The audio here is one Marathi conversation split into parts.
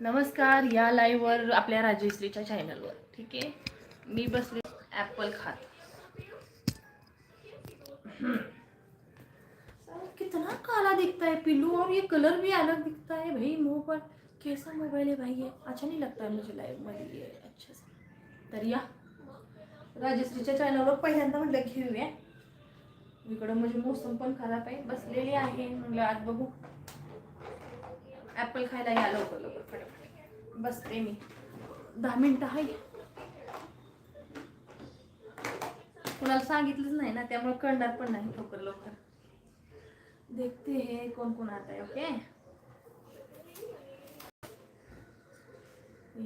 नमस्कार या लाईव्हवर आपल्या राजेश्रीच्या चॅनलवर ठीक आहे? मी बसले ॲपल खात. कितना काला दिखता है पिल्लू और ये कलर भी अलग दिखता है भाई मुंह पर। कैसा मोबाइल है भाई ये? अच्छा नहीं लगता है मुझे लाइवमध्ये ये अच्छा से। तर या। राजश्रीच्या चॅनलवर पहिल्यांदा म्हटलं घेऊया. इकडं म्हणजे मोसम पण खराब आहे बसलेली आहे म्हटलं आज बघू. ॲपल खायला या लवकर लवकर फटाफट. बसते मी. दहा मिनटं आहे कुणाला सांगितलंच नाही ना त्यामुळे कळणार पण नाही लवकर लवकर. देखते हे कोण कोण आता आहे ओके?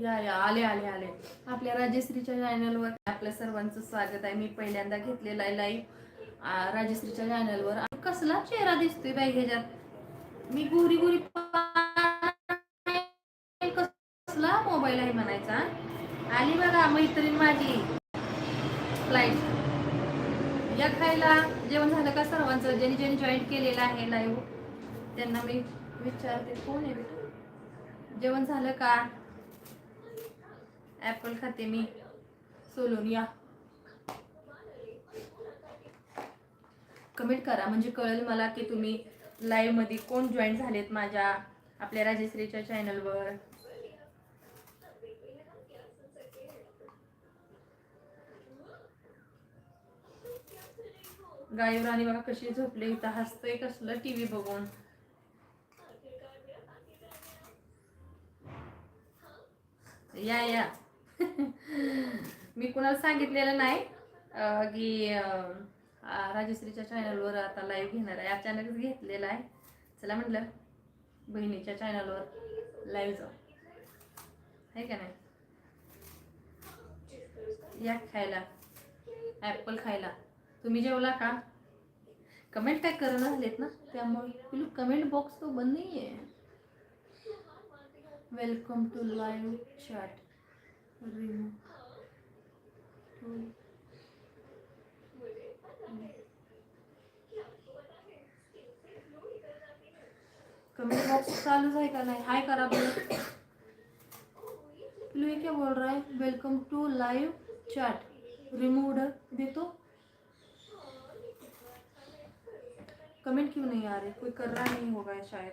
या या आले आले आले. आपल्या राजश्रीच्या चॅनलवर आपल्या सर्वांचं स्वागत आहे. मी पहिल्यांदा घेतलेला आहे लाईव्ह राजेश्रीच्या चॅनलवर कसला चेहरा दिसतोय बाई ह्याच्यात? मी गोरी गोरी पहिला हे म्हणायचा. आली बघा मैत्रीण माझी. फ्लाईट या खायला जेवण झालं का सर्वांचं? ज्यांनी ज्यांनी जॉईन केलेलं आहे लाईव्ह त्यांना मी विचारते कोण आहे बेटा? जेवण झालं का? ॲपल खाते मी. सोलून या. कमेंट करा म्हणजे कळेल मला की तुम्ही लाईव्हमध्ये कोण जॉईन झालेत माझ्या आपल्या राजेश्रीच्या चॅनलवर गायीवर आणि बघा कशी झोपले इथं. हसतोय कसलं टी व्ही बघून. या या. मी कुणाला सांगितलेलं नाही की राजश्रीच्या चॅनलवर आता लाईव्ह घेणार आहे. अचानकच घेतलेला आहे. चला म्हटलं बहिणीच्या चॅनलवर लाईव्ह जाऊ. आहे का नाही? या खायला. ॲपल खायला. तुम्ही जेवला का? कमेंट काय करणं झालेत ना? त्यामुळे पिलू कमेंट बॉक्स तो बंद नाही आहे welcome to live chat comment box चालूच आहे का नाही? हाय करा बोल पिलू ये क्या बोल रहा है? Welcome to live chat remove देतो. कमेंट क्यों नहीं आ रहे? कोई कर रहा नहीं होगा शायद।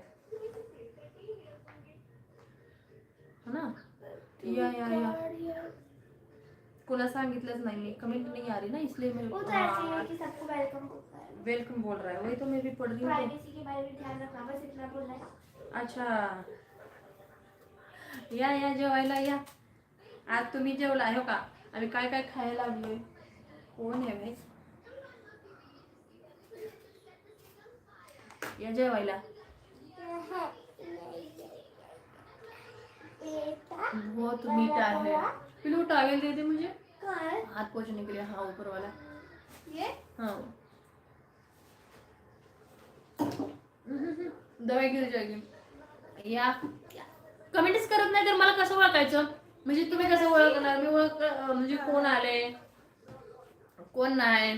है ना? या या या। कोला सांगितलंच नाही कमेंट नहीं आ रही ना इसलिए वो मैं तो ऐसे ही है कि सबको वेलकम है। वेलकम बोल रहा है वही तो मैं भी पढ़ रही हूँ। प्राइवेसी के बारे में ध्यान रखना बस इतना बोलना है। अच्छा। या या जेवायला या। आज तुम्ही जेवला हो का? आम्ही काय काय खायला लागलोय? कोण आहे भाई? या जेवायला. बहुत मीठा है पिलू टॉवेल दे दे मुझे. काय? हाथ पोछने के लिए हाँ ऊपर वाला ये हाँ दवाई घेऊ जागी या. कमेंटच करत नाही तर मला कसं ओळखायचं? म्हणजे तुम्ही कसं ओळखणार? मी ओळख म्हणजे कोण आले? कोण नाही?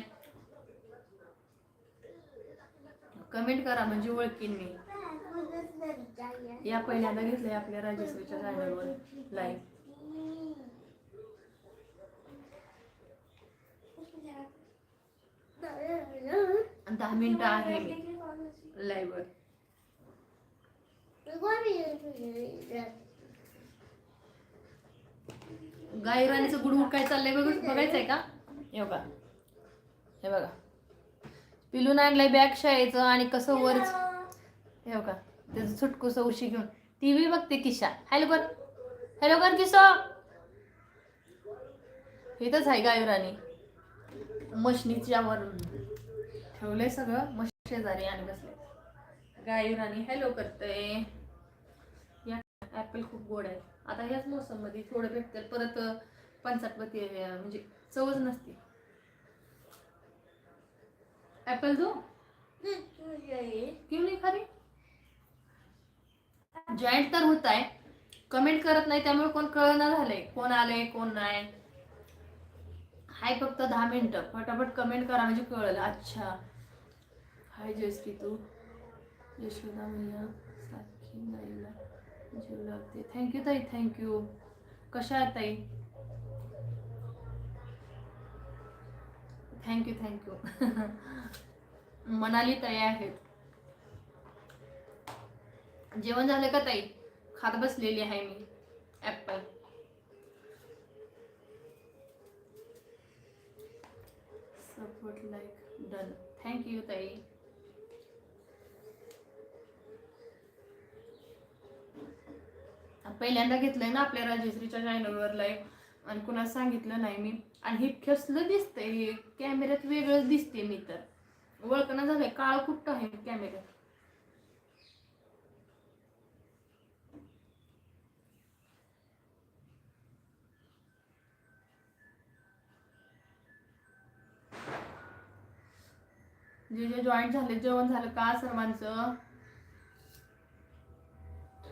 कमेंट करा म्हणजे ओळखीन मी. या पहिल्यांदा घेतलंय आपल्या राजेश्वरीच्या चॅनलवर लाईव्ह दहा मिनिटं आहे मी लाईव्हवर गायराणीचं गुडगुड काय चाललंय बघ बघायचंय का? हे बघा. हे बघा. पिलून आणलंय बॅग शाळेचं आणि कसं वरच हे का त्याचं सुटकुस उशी घेऊन. टीव्ही बघते किशा. हॅलो कर. हॅलो कर किसो इथंच आहे गायराणी मशनीच्या वर ठेवलंय सगळं. मशी शेजारी आणि बसले. गायराणी हॅलो करते. या ॲपल खूप गोड आहे आता ह्याच मोसममध्ये थोडं भेटतं परत पंचाटपती म्हणजे चवच नसते. ॲपल दो? क्यों नहीं खा रही जॉईंट तर होत आहे कमेंट करत नाही त्यामुळे कोण कळना झालंय. कोण आलंय कोण नाही. हाय फक्त दहा मिनिटं. फटाफट कमेंट करा म्हणजे कळलं. अच्छा. हाय जयश्री तू. यशोदा मैया साखी नाईला जीव लागते थँक्यू ताई थँक्यू कशा आहात ताई? थँक्यू थँक्यू मनाली ताई आहेत. जेवण झालं का ताई? खात बसलेली आहे मी. Apple support like done thank you ताई. पहिल्यांदा घेतलंय ना आपल्या राजेश्रीच्या चॅनलवर लाईव्ह आणि कुणाला सांगितलं नाही मी. आणि हे कसलं दिसतंय? हे कॅमेऱ्यात वेगळंच दिसते मी तर. ओळखणं झालंय. काळ कुठं आहे कॅमेऱ्यात जे जे जॉईंट झाले जेवण झालं का सर्वांचं?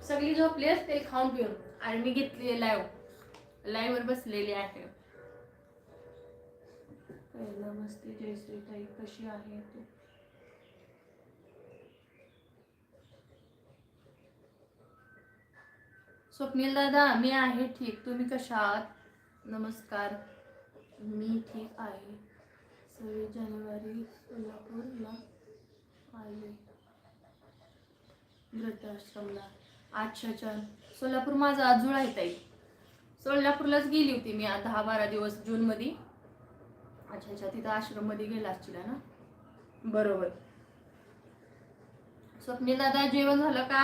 सगळी झोपली असते खाऊन पिऊन. आणि मी घेतली लाईव्ह लाईव्हवर बसलेली आहे. नमस्ते मस्ती जयश्री ताई कशी आहे तू? स्वप्नील दादा मी आहे ठीक. तुम्ही कशा आहात? नमस्कार. मी ठीक आहे. सव्वीस जानेवारी सोलापूरला आले. वृद्धाश्रमला अच्छा अच्छा. सोलापूर माझा आजूळ आहे ताई. सोलापूरलाच गेली होती मी दहा बारा दिवस जूनमध्ये. अच्छा अच्छा. तिथं आश्रममध्ये गेला असतील ना? बरोबर. स्वप्नील दादा जेवण झालं का?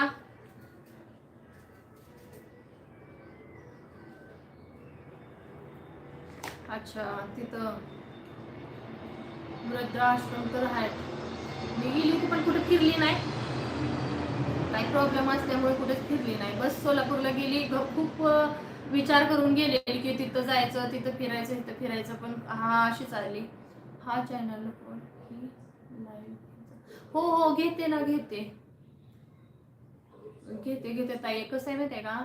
अच्छा तिथं वृद्धाश्रम तर आहे. मी गेली होती पण कुठे फिरली नाही. काही प्रॉब्लेम असल्यामुळे कुठेच फिरली नाही. बस सोलापूरला गेली. खूप विचार करून गेले की तिथं जायचं तिथं फिरायचं तिथं फिरायचं पण हा अशीच आली. हा चॅनल हो हो घेते ना घेते. घेते घेते ताई. कसं आहे माहिती आहे का?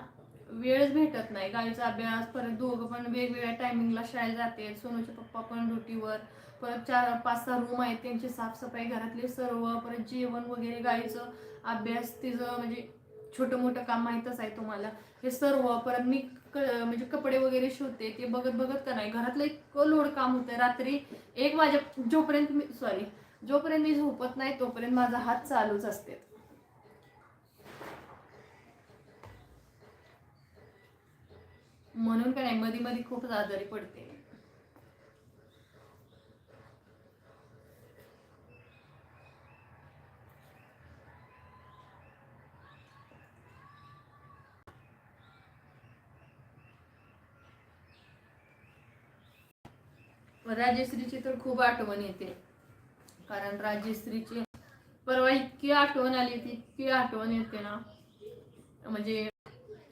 वेळच भेटत नाही. गाडीचा अभ्यास परत दोघं पण वेगवेगळ्या टायमिंगला शाळेत जाते. सोनूचे पप्पा पण ड्युटीवर. परत चार पाच सहा रूम आहेत. त्यांची साफसफाई घरातले सर्व. परत जेवण वगैरे गाडीचं अभ्यास तिचं म्हणजे छोटं मोठं काम माहीतच आहे तुम्हाला. हे सर्व. परत मी क म्हणजे कपडे वगैरे शिवते ते बघत बघत का नाही. घरातलं इतकं लोड काम होतं रात्री एक वाजे जोपर्यंत मी सॉरी जोपर्यंत मी झोपत नाही तोपर्यंत माझा हात चालूच असते. म्हणून काय नाही मध्ये मध्ये खूप आजारी पडते. राजश्रीची तर खूप आठवण येते. कारण राजश्रीची परवा इतकी आठवण आली ती इतकी आठवण येते ना. म्हणजे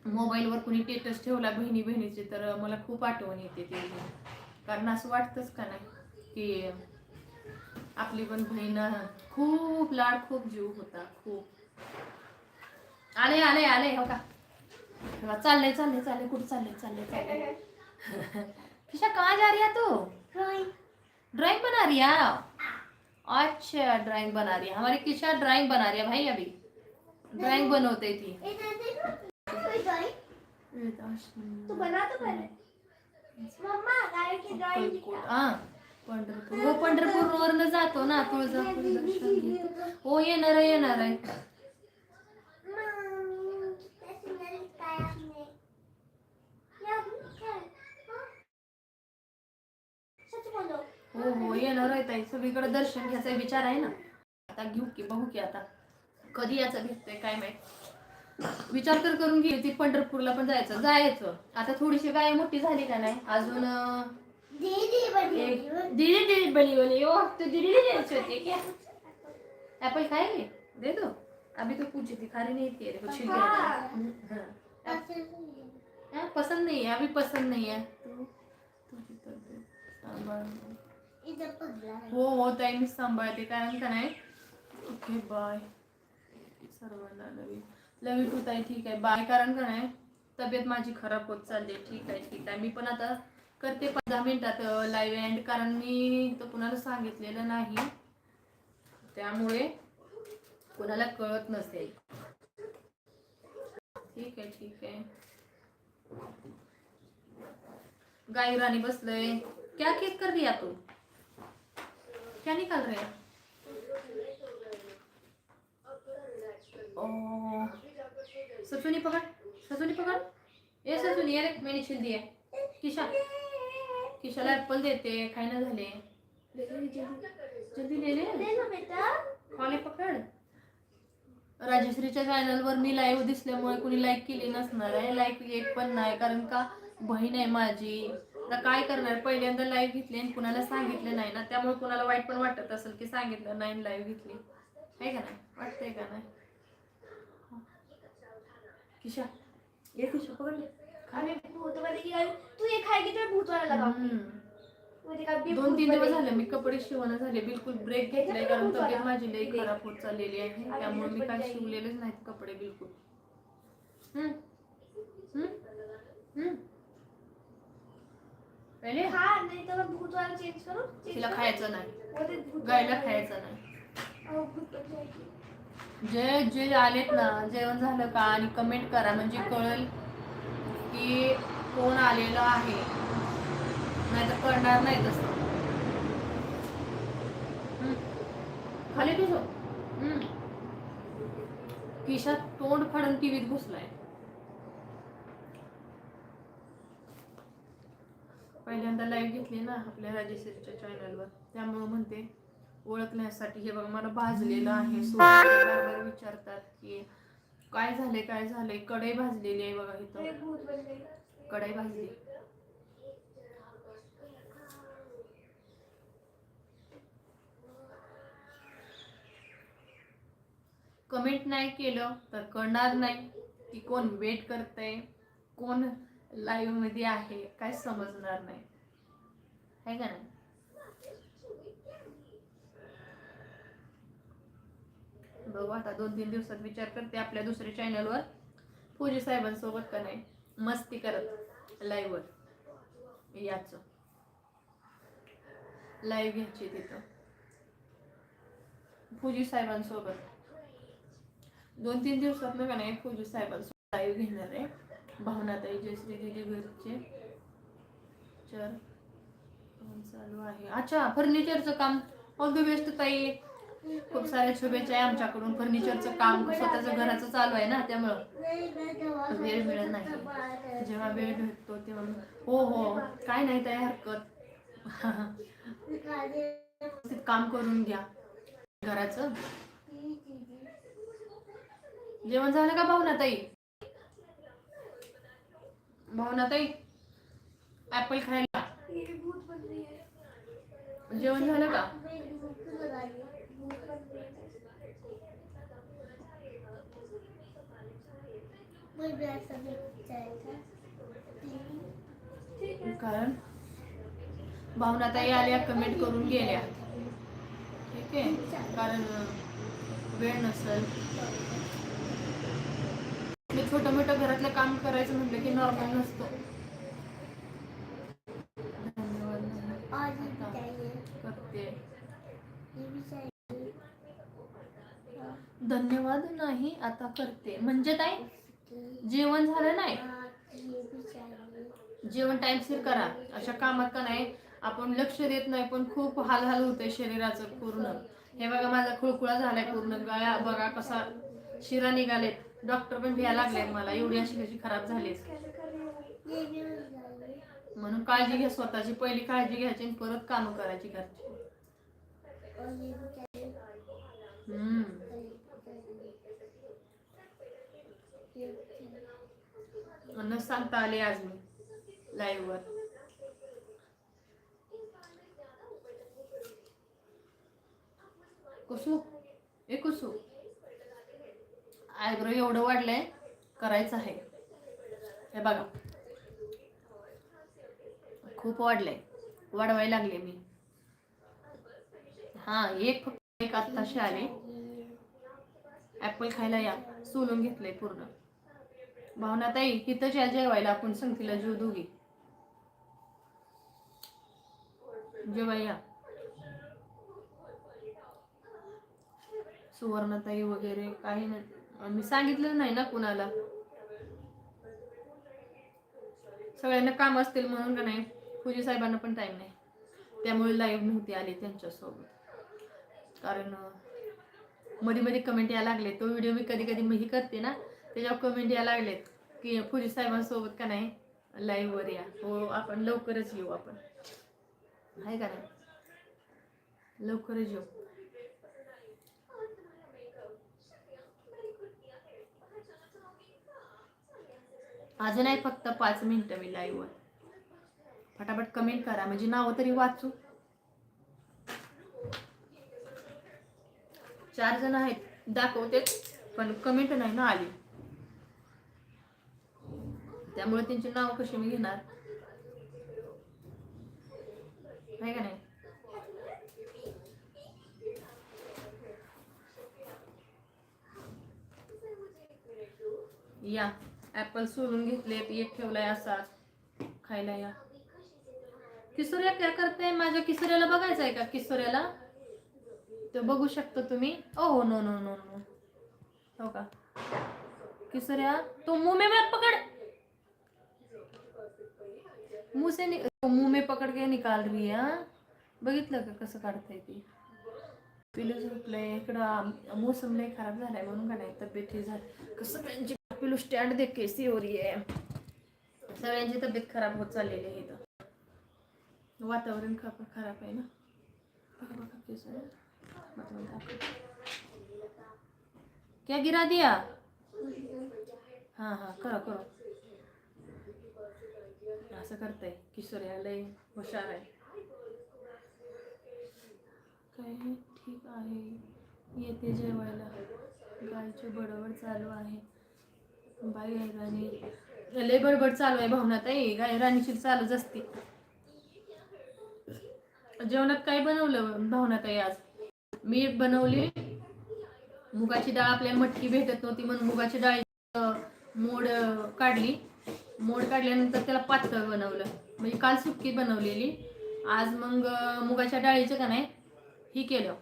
मोबाईलवर कुणी टेटस ठेवला बहिणी बहिणीचे तर मला खूप आठवण येते ते. कारण असं वाटतंच का नाही की आपली पण बहीण खूप लाड खूप जीव होता खूप. आले आले आले हो का? चाललंय चाललंय चाललंय कुठं चाललंय चाललंय चाललंय. का जा रही है तू? ड्रॉइंग ड्राइंग बना रही है? अच्छा ड्राइंग बना रही है। हमारी किशा ड्राइंग बना रही है भाई अभी। ड्राइंग बनवते थी। तू बना तो पहले। मम्मा की ड्रॉइंग हा पंढरपूर। हो पंढरपूर वरनं जातो ना तुळजापूर दर्शन घेतो हो येणार आहे येणार आहे हो हो येणार आहे ताई. सगळीकडे दर्शन घ्यायचा विचार आहे ना. आता घेऊ की बघू की आता. कधी याचं भेटतंय काय माहीत. विचार तर करून घे ती पंढरपूरला पण जायचं. जायचं. आता थोडीशी गाय मोठी झाली का नाही? अजून दीदी दीदी बनी बनी ओ तो दीदी अच्छी होती क्या एप्पल खाएंगे दे दो अभी तो पूछी थी खारी नहीं थी अरे कुछ हाँ। हाँ, पसंद नहीं है अभी पसंद नहीं है तो सांभाळ. हो हो ताई मी सांभाळते. कारण का नाही? ओके बाय सर्वांना लवी लवी टू ताई. ठीक आहे. बाय कारण का नाही? तब्येत माझी खराब होत चालली आहे. ठीक आहे ठीक आहे. मी पण आता करते पंधरा मिनिटात लाईव्ह एंड कारण मी तर कुणाला सांगितलेलं नाही. त्यामुळे कुणाला कळत नसेल. ठीक आहे ठीक आहे. गाई राणी बसलय. क्या केक कर रिया तू? क्या निकाल रहे हैं? ओ सचुनी पकड़ सचुनी पकड़। ए सचुनी अरे मैंने छिल दिया किशा किशाला ऍपल देते खायना झाले। जल्दी ले ले। खाले पकड। राजश्रीच्या चॅनलवर मी लाईव्ह दिसल्यामुळे कुणी लाईक केली नसणार आहे. लाईक एक पण नाही कारण का बहीण आहे माझी. आता काय करणार? पहिल्यांदा लाईव्ह घेतली आणि कुणाला सांगितलं नाही ना त्यामुळे कुणाला वाईट पण वाटत असेल की सांगितलं नाही लाईव्ह घेतली. आहे का नाही? वाटतंय का नाही? किशा ये किशा पकड अरे भूतवाले की गावी तू ये खाएगी तो भूतवाला लगा हम्म. मुझे कभी दोन तीन दिवस झाले मी कपडे शिवणं झाले बिलकुल ब्रेक घेतलाय कारण तब्येत माझी लई खराब होत चाललेली आहे. त्यामुळे मी काय शिवलेलेच नाहीत कपडे बिलकुल. हम्म. हम्म. हम्म. पहिले? हाँ नहीं तो मैं भूतवाला चेंज करूँ. Change तिला करूं? खायचं नाही. तो गायला खायचं नाही. जे जे आलेत ना जेवण झालं का आणि कमेंट करा. म्हणजे कळेल की कोण आलेलं आहे. नाही तर कळणार नाही तसं. हम्म. खाली तुझं. खिशात तोंड फाडून टीव्हीत घुसलाय. पहिल्यांदा लाईव्ह घेतली ना आपल्या राजेश्वरीच्या चॅनलवर त्यामुळे म्हणते ओळखण्यासाठी हे बघा मला भाजलेलं आहे सो बार विचारतात की काय झाले काय झाले कढई भाजलेली आहे बघा इथं. कढई भाजली. कमेंट नाही केलं तर कळणार नाही. की कोण वेट करतंय? कोण लाईव्हमध्ये आहे काय समजणार नाही. आहे का नाही? बघू आता दोन तीन दिवसात विचार करते आपल्या दुसऱ्या चॅनलवर पूजी साहेबांसोबत का नाही? मस्ती करत लाईव्हवर याच. लाईव्ह घ्यायची तिथं. पूजी साहेबांसोबत. दोन तीन दिवसात का नाही पूजी साहेबांसोबत लाईव्ह घेणार आहे. भावनाताई जयश्री दिदी घरचे. चर काम चालू आहे. अच्छा फर्निचरचं काम. ऑल द बेस्ट ताई. खूप साऱ्या शुभेच्छा आहे आमच्याकडून. फर्निचरचं काम स्वतःचं घराचं चालू आहे ना त्यामुळं. वेळ मिळत नाही. जेव्हा वेळ भेटतो तेव्हा हो हो. काय नाही काय हरकत. काम करून घ्या. घराचं. जेवण झालं का भावनाताई? भावनाताई ऍपल खायला. जेवण झालं का? कारण भावनाताई आल्या कमेंट करून गेल्या. ठीक आहे? कारण वेळ नसेल. मी छोटं मोठं घरातलं काम करायचं म्हटलं की नॉर्मल नसतो. धन्यवाद करते. धन्यवाद नाही आता करते. म्हणजे ताई जेवण झालं नाही? जेवण टाइमशीर करा. अशा कामात का नाही? आपण लक्ष देत नाही पण खूप हालहाल होते शरीराचं पूर्ण. हे बघा माझा खुळखुळा झालाय पूर्ण. गळ्या बघा कसा शिरा निघालेत. डॉक्टर पण भ्या लागले मला एवढी अशी कशी खराब झाली म्हणून काळजी घ्या स्वतःची पहिली काळजी घ्यायची आणि परत काम करायची घरची. हम्म. न सांगता आले आज मी लाईव्ह वर. कुसू? ए कुसू? आयब्रो एवढं वाढलं आहे करायचं आहे. हे बघा. खूप वाढलंय. वाढवायला लागले मी. हा एक फक्त एक आत्ताशी आले. ऍपल खायला या. सोलून घेतलंय पूर्ण. भावना ताई इथंच या जेवायला. आपण संगतीला जीव दोघी. जेवाय या. सुवर्णताई वगैरे काही नाही. मी सांगितलं नाही ना कुणाला. सगळ्यांना काम असतील म्हणून का नाही पूजी साहेबांना पण टाईम नाही. त्यामुळे लाईव्ह नव्हती आली त्यांच्यासोबत. कारण मध्ये मध्ये कमेंट यायला लागले तो व्हिडिओ मी कधी कधी मी करते ना त्याच्यावर कमेंट यायला लागलेत की पूजी साहेबांसोबत का नाही लाईव्हवर या. हो आपण लवकरच येऊ आपण. आहे का नाही? लवकरच येऊ. अजूनही फक्त पाच मिनटं मी लाईव्ह फटाफट कमेंट करा म्हणजे नावं तरी वाचू. चार जण आहेत दाखवते पण कमेंट नाही ना आली. त्यामुळे त्यांची नाव कशी मी घेणार? आहे का नाही? या. ऍपल सोलून घेतलेत एक ठेवलाय असाच खायला या. किशोर्या काय करते माझ्या किशोऱ्याला बघायचं आहे का? किसोऱ्याला? ते बघू शकता तुम्ही. ओ हो नो नो नो नो. हो का? किशोऱ्या तो मुमे मत पकड़. मुसे मुमे पकड़ के निकाल रही है बघितलं का कसं काढताय ती? पिलू झोपलंय इकडं मोसम लय खराब झालाय म्हणून का नाही तब्येत झाली. कसं त्यांची पिलू स्टँड दे केसी हो रही आहे सगळ्यांची तब्येत खराब होत चाललेली आहे इथं. वातावरण खराब खराब आहे ना? क्या गिरा दिया? हां हां करो करो. असं करताय. किशोर लय हुशार आहे. काय ठीक आहे. येते जेवायला. गायचे बडबड चालू आहे. बाई राणी. लय बडबड चालू आहे भावना ताई. गाय राणीची चालूच असते. जेवणात काय बनवलं भावना ताई आज? मी बनवली मुगाची डाळ. आपल्याला मटकी भेटत नव्हती म्हणून मुगाची डाळ मोड काढली. मोड काढल्यानंतर त्याला पातळ बनवलं. म्हणजे काल सुक्की बनवलेली. आज मग मुगाच्या डाळीचं का नाही ही केलं.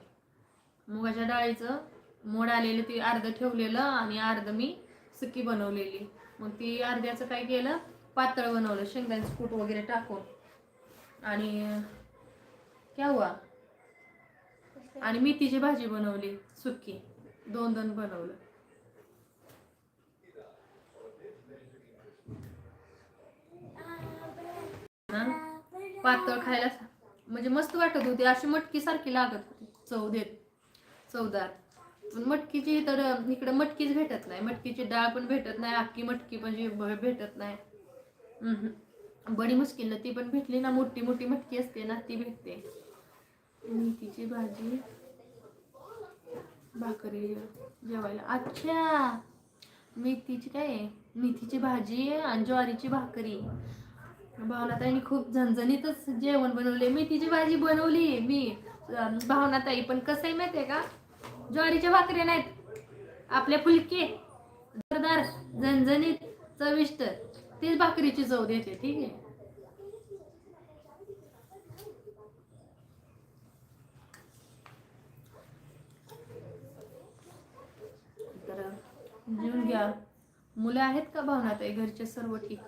मुगाच्या डाळीचं मोड आलेलं ते अर्ध ठेवलेलं आणि अर्ध मी सुकी बनवलेली. मग ती अर्ध्याचं काय केलं? पातळ बनवलं. शेंगदाण्याचं कूट वगैरे टाकून. आणि क्या हुआ? आणि मेथीची भाजी बनवली सुकी. दोन दोन बनवलं. पातळ खायला म्हणजे मस्त वाटत होती. अशी मटकी सारखी लागत होती. चव देत. चवदार. पण मटकीची तर इकडं मटकीच भेटत नाही. मटकीची डाळ पण भेटत नाही अख्खी मटकी पण भेटत नाही. बडी मुश्किल ती पण भेटली ना मोठी मोठी मटकी असते ना ती भेटते. मेथीची भाजी भाकरी जेवायला. अच्छा! मेथीची काय? मेथीची भाजी आणि ज्वारीची भाकरी. भावनाताईने खूप झणझणीतच जेवण बनवले मेथीची भाजी बनवली मी. भावनाताई पण कसं आहे माहितीये का? ज्वारीच्या भाकरी नाहीत. आपल्या फुलके दरदार झणझणीत चविष्ट. तीच भाकरीची चव देते ठीक आहे? तर जेवून घ्या. मुलं आहेत का भावनाताई घरचे सर्व ठीक?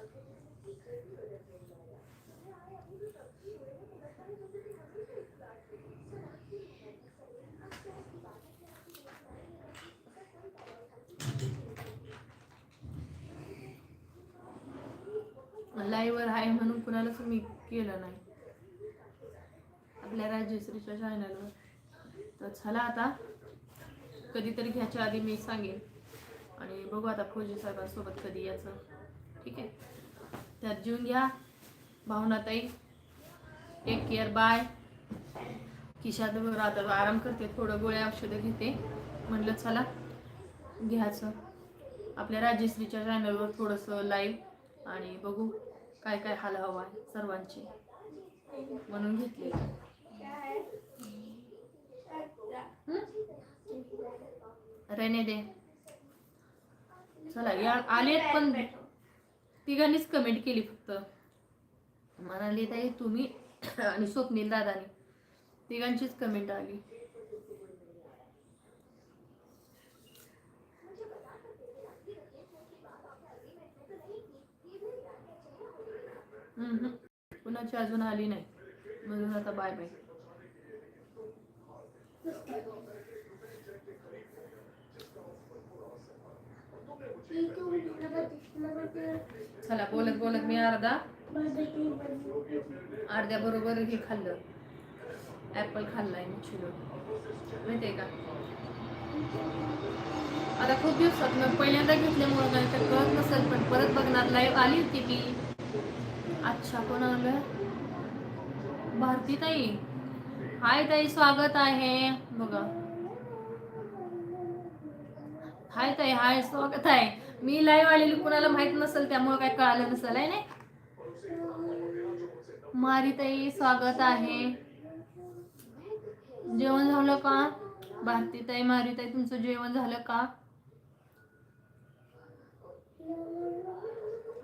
लाईव्हवर आहे म्हणून कुणालाच मी केलं नाही. आपल्या राजेश्रीच्या चॅनलवर तर चला आता कधीतरी घ्यायच्या आधी मी सांगेन. आणि बघू आता फौजी साहेबांसोबत कधी यायचं. ठीक आहे? त्यात जीवन घ्या. भावनाताई टेक केअर बाय खिशात आता आराम करते. थोडं गोळ्या औषधं घेते. म्हणलं चला घ्यायचं. आपल्या राजेश्रीच्या चॅनलवर थोडंसं लाईव्ह आणि बघू. काय काय हाल हवा आहे सर्वांची? म्हणून घेतले रेने दे. चला या आलेत पण तिघांनीच कमेंट केली फक्त. म्हणाली ताई तुम्ही आणि स्वप्नील दादानी तिघांचीच कमेंट आली. कुणाची अजून आली नाही. म्हणून आता बाय बाय चला बोलत बोलत मी अर्धा. अर्ध्या बरोबर हे खाल्लं. ऍपल खाल्लाय मी चिलो माहितीये का? आता खूप दिवसात मग पहिल्यांदा घेतल्यामुळे नाही तर कळत नसेल पण परत बघणार लाईव्ह आली होती ती अच्छा कोण आलं भारती ताई हाय ताई स्वागत आहे. बघा. हाय ताई हाय स्वागत आहे. मी लाईव्ह आलेली कुणाला माहीत नसेल त्यामुळे काय कळालं नसेल आहे ना मारी ताई स्वागत आहे. जेवण झालं का? भारती ताई मारी ताई तुमचं जेवण झालं का?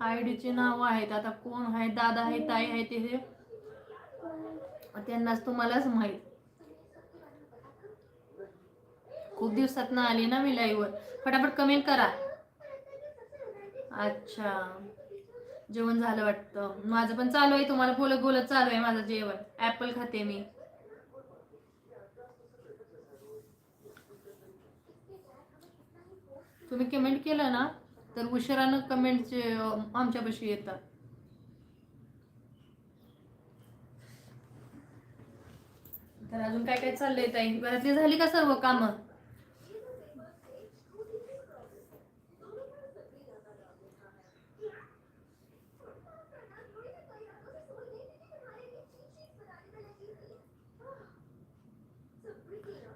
आयडीचे नाव आहेत आता कोण आहे दादा आहे ताई आहे ते हे. त्यांनाच तुम्हालाच माहीत. खूप दिवसात ना आली ना मी लाईव्हवर फटाफट कमेंट करा. अच्छा. जेवण झालं वाटतं. माझं पण चालू आहे तुम्हाला बोलत बोलत चालू आहे माझं जेवण. ऍपल खाते मी. तुम्ही कमेंट केलं ना तर उशिरानं कमेंटचे आमच्यापाशी येतात. तर अजून काय काय चाललंय ताई? घरातली झाली का सर्व कामं?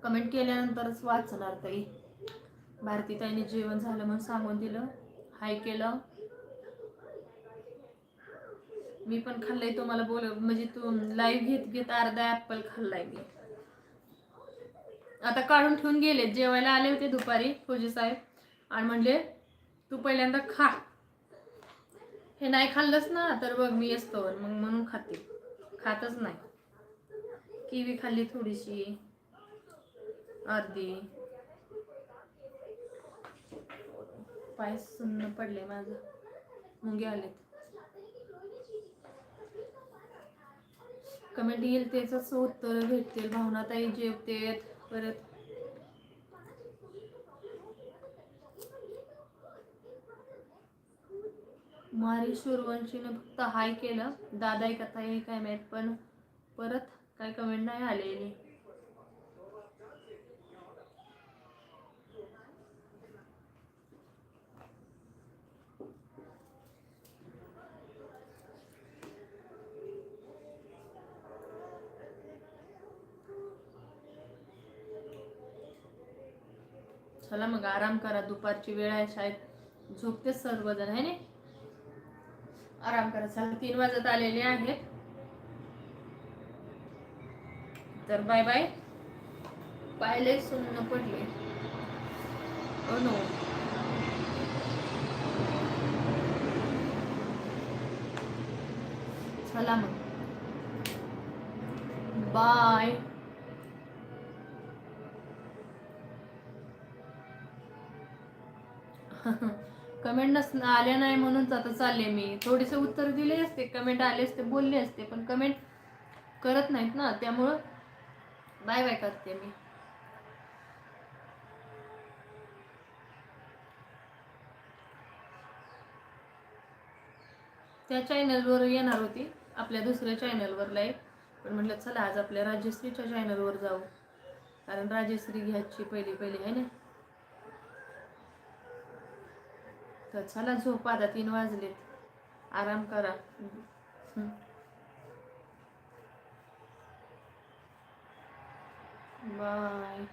कमेंट केल्यानंतरच वाचणार ताई. भारती ताईने जेवण झालं म्हणून सांगून दिलं. हाय केलं. मी पण खाल्लंय तुम्हाला बोल म्हणजे तू लाईव्ह घेत घेत अर्धा ऍपल खाल्लाय मी. आता काढून ठेवून गेले जेवायला आले होते दुपारी फौजी साहेब. आणि म्हणले तू पहिल्यांदा खा. हे नाही खाल्लंस ना तर बघ मी असतो. मग म्हणून खाते. खातच नाही. किवी खाल्ली थोडीशी. अर्धी. पाय सुन्न पडले माझं. मुंगे आलेत. कमेंट येईल त्याच उत्तर भेटतील. भावनाताई जेवतेत. परत मारी सुरवंशीने फक्त हाय केलं. दादा कथा हे काय माहीत पण परत काय कमेंट नाही आलेली चला मग आराम करा दुपारची वेळ आहे शाळेत. झोपते सर्वजण आहे ना? आराम करा. चला तीन वाजत आलेले आहेत. तर बाय बाय. पाहिले सुन्न पडले. हो नो. चला मग. कमेंट नस आल्या नाही म्हणूनच आता चालले मी. थोडेसे उत्तर दिले असते कमेंट आले असते बोलले असते पण कमेंट करत नाहीत ना त्यामुळं बाय बाय करते मी. त्या चॅनलवर येणार होती आपल्या दुसऱ्या चॅनलवर लाईव्ह पण म्हटलं चला आज आपल्या राजश्रीच्या चॅनलवर जाऊ. कारण राजश्री घ्यायची पहिली पहिली आहे ना? तर चला झोप आता तीन वाजलेत. आराम करा. बाय.